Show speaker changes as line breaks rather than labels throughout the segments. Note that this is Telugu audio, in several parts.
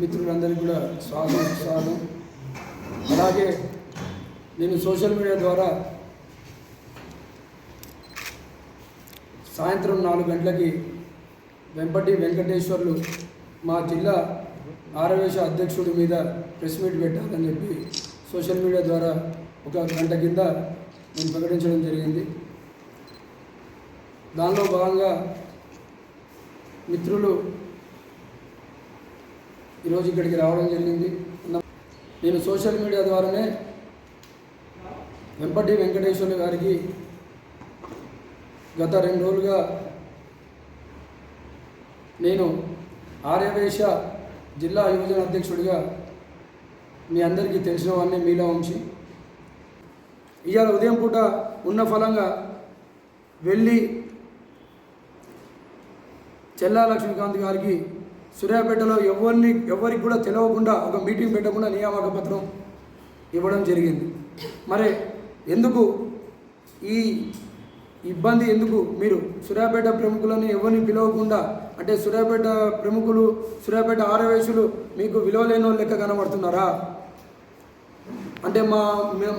మిత్రులందరికీ కూడా స్వాగతం స్వాగతం. అలాగే నేను సోషల్ మీడియా ద్వారా సాయంత్రం నాలుగు గంటలకి వెంపటి వెంకటేశ్వర్లు మా జిల్లా ఆరవేశ అధ్యక్షుడి మీద ప్రెస్ మీట్ పెట్టాలని చెప్పి సోషల్ మీడియా ద్వారా ఒక గంట కింద నేను ప్రకటించడం జరిగింది. దానిలో భాగంగా మిత్రులు ఈరోజు ఇక్కడికి రావడం జరిగింది. నేను సోషల్ మీడియా ద్వారానే వెంపటి వెంకటేశ్వర గారికి గత రెండు రోజులుగా నేను ఆర్యవేశ జిల్లా యువజన అధ్యక్షుడిగా మీ అందరికీ తెలిసినవన్నీ మీలో ఉంచి ఇవాళ ఉదయం పూట ఉన్న ఫలంగా వెళ్ళి చెల్లా లక్ష్మీకాంత్ గారికి సూర్యాపేటలో ఎవరిని ఎవరికి కూడా తెలియకుండా ఒక మీటింగ్ పెట్టకుండా నియామక పత్రం ఇవ్వడం జరిగింది. మరి ఎందుకు ఈ ఇబ్బంది ఎందుకు మీరు సూర్యాపేట ప్రముఖులను ఎవరిని పిలవకుండా అంటే సూర్యాపేట ప్రముఖులు సూర్యాపేట ఆరవేశులు మీకు విలువ లేని వాళ్ళు లెక్క కనబడుతున్నారా? అంటే మా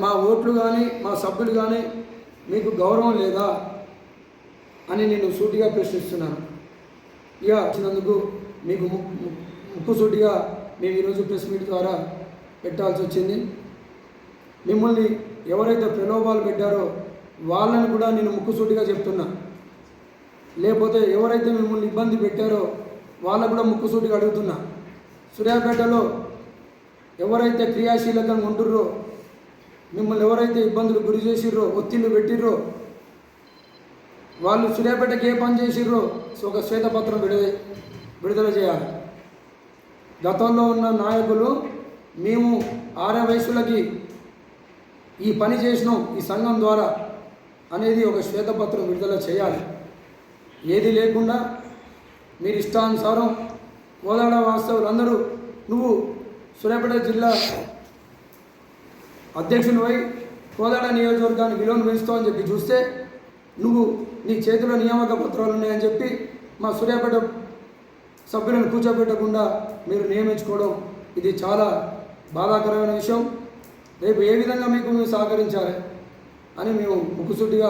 మా ఓట్లు కానీ మా సభ్యులు కానీ మీకు గౌరవం లేదా అని నేను సూటిగా ప్రశ్నిస్తున్నాను. ఇక వచ్చినందుకు మీకు ముక్కుసూటిగా మేము ఈరోజు ప్రెస్ మీట్ ద్వారా పెట్టాల్సి వచ్చింది. మిమ్మల్ని ఎవరైతే ప్రలోభాలు పెట్టారో వాళ్ళని కూడా నేను ముక్కుసూటిగా చెప్తున్నా. లేకపోతే ఎవరైతే మిమ్మల్ని ఇబ్బంది పెట్టారో వాళ్ళకు కూడా ముక్కుసూటిగా అడుగుతున్నా. సూర్యాపేటలో ఎవరైతే క్రియాశీలకంగా ఉంటుర్రో మిమ్మల్ని ఎవరైతే ఇబ్బందులు గురి చేసిర్రో ఒత్తిళ్ళు పెట్టిర్రో వాళ్ళు సూర్యాపేటకి ఏ పని చేసిర్రో ఒక శ్వేతపత్రం విడదే విడుదల చేయాలి. గతంలో ఉన్న నాయకులు మేము ఆరే వయసులకి ఈ పని చేసినాం ఈ సంఘం ద్వారా అనేది ఒక శ్వేతపత్రం విడుదల చేయాలి. ఏది లేకుండా మీరు ఇష్టానుసారం కోదాడ వాస్తవులందరూ నువ్వు సూర్యాపేట జిల్లా అధ్యక్షునిపై కోదాడ నియోజకవర్గాన్ని విలువను పెంచుతావని చెప్పి చూస్తే నువ్వు నీ చేతిలో నియామక పత్రాలు ఉన్నాయని చెప్పి మా సూర్యాపేట సభ్యులను కూర్చోబెట్టకుండా మీరు నియమించుకోవడం ఇది చాలా బాధాకరమైన విషయం. రేపు ఏ విధంగా మీకు మేము సహకరించాలి అని మేము ముక్కుసూటిగా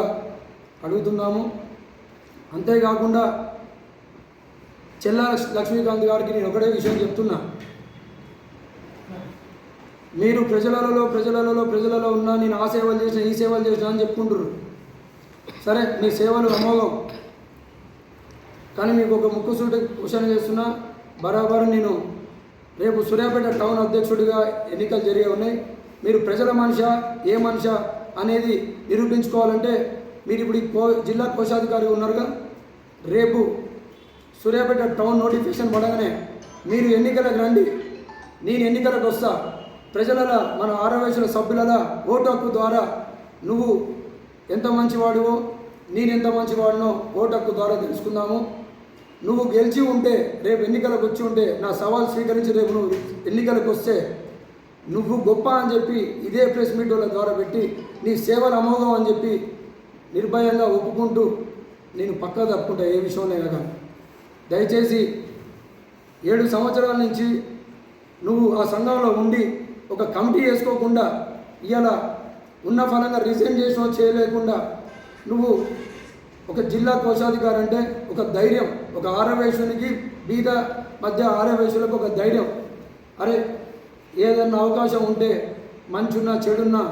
అడుగుతున్నాము. అంతేకాకుండా చెల్లా లక్ష్మీకాంత్ గారికి నేను ఒకటే విషయం చెప్తున్నా. మీరు ప్రజలలో ప్రజలలో ప్రజలలో ఉన్నా నేను ఆ సేవలు చేసిన ఈ సేవలు చేసిన అని చెప్పుకుంటారు సరే మీ సేవలు అమోఘం. కానీ మీకు ఒక ముక్కుసూటి క్వశ్చన్ చేస్తున్నా. బరాబర్ నేను రేపు సూర్యాపేట టౌన్ అధ్యక్షుడిగా ఎన్నికలు జరిగే ఉన్నాయి. మీరు ప్రజల మనిష ఏ మనిష అనేది నిరూపించుకోవాలంటే మీరు ఇప్పుడు కో జిల్లా కోశాధికారి ఉన్నారుగా. రేపు సూర్యాపేట టౌన్ నోటిఫికేషన్ పడగానే మీరు ఎన్నికలకు రండి. నేను ఎన్నికలకు వస్తా. ప్రజలలా మన ఆరవేశుల సభ్యుల ఓటు హక్కు ద్వారా నువ్వు ఎంత మంచివాడివో నేను ఎంత మంచివాడినో ఓటు హక్కు ద్వారా తెలుసుకుందాము. నువ్వు గెలిచి ఉంటే రేపు ఎన్నికలకు వచ్చి ఉంటే నా సవాల్ స్వీకరించి రేపు నువ్వు ఎన్నికలకు వస్తే నువ్వు గొప్ప అని చెప్పి ఇదే ప్రెస్ మీట్ వాళ్ళ ద్వారా పెట్టి నీ సేవలు అమోఘం అని చెప్పి నిర్భయంగా ఒప్పుకుంటూ నేను పక్క తప్పుకుంటా ఏ విషయంలో కానీ. దయచేసి ఏడు సంవత్సరాల నుంచి నువ్వు ఆ సంఘంలో ఉండి ఒక కమిటీ వేసుకోకుండా ఇవాళ ఉన్న ఫలంగా రిజైన్ చేసినా చేయలేకుండా నువ్వు ఒక జిల్లా కోశాధికారి అంటే ఒక ధైర్యం ఒక ఆరవేశునికి బీద మధ్య ఆరవేశులకు ఒక ధైర్యం. అరే ఏదన్నా అవకాశం ఉంటే మంచున్నా చెడున్నా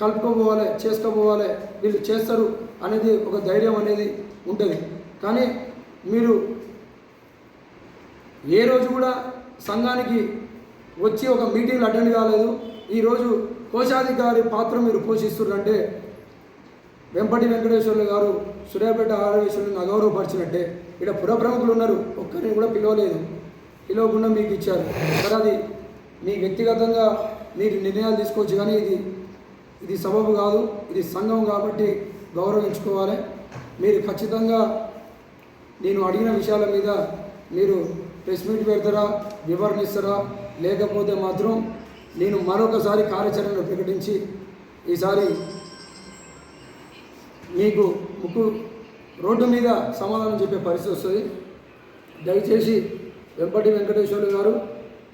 కలుపుకోపోవాలి చేసుకోపోవాలి వీళ్ళు చేస్తారు అనేది ఒక ధైర్యం అనేది ఉంటుంది. కానీ మీరు ఏ రోజు కూడా సంఘానికి వచ్చి ఒక మీటింగ్ అటెండ్ కాలేదు ఈరోజు కోశాధికారి పాత్ర మీరు పోషిస్తున్నారంటే వెంపటి వెంకటేశ్వర్లు గారు సూర్యాపేట ఆరవేశ్వరుని అగౌరవపరిచినట్టే ఇక్కడ పురప్రముఖులు ఉన్నారు. ఒక్కరిని కూడా పిలవలేదు. పిలవకుండా మీకు ఇచ్చారు. సరే అది మీ వ్యక్తిగతంగా మీరు నిర్ణయాలు తీసుకోవచ్చు కానీ ఇది ఇది సబబు కాదు. ఇది సంఘం కాబట్టి గౌరవించుకోవాలి. మీరు ఖచ్చితంగా నేను అడిగిన విషయాల మీద మీరు ప్రెస్ మీట్ పెడతారా వివరణ ఇస్తారా? లేకపోతే మాత్రం నేను మరొకసారి కార్యాచరణను ప్రకటించి ఈసారి మీకు ముక్కు రోడ్డు మీద సమాధానం చెప్పే పరిస్థితి వస్తుంది. దయచేసి వెంపటి వెంకటేశ్వర్లు గారు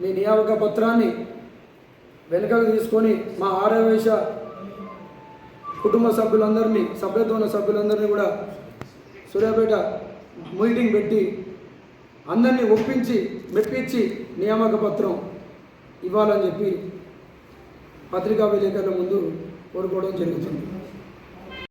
మీ నియామక పత్రాన్ని వెనుకకు తీసుకొని మా ఆరవేశ కుటుంబ సభ్యులందరినీ సభ్యత్వ ఉన్న సభ్యులందరినీ కూడా సూర్యాపేట మీటింగ్ పెట్టి అందరినీ ఒప్పించి మెప్పించి నియామక పత్రం ఇవ్వాలని చెప్పి పత్రికా విలేకరుల ముందు కోరుకోవడం జరుగుతుంది.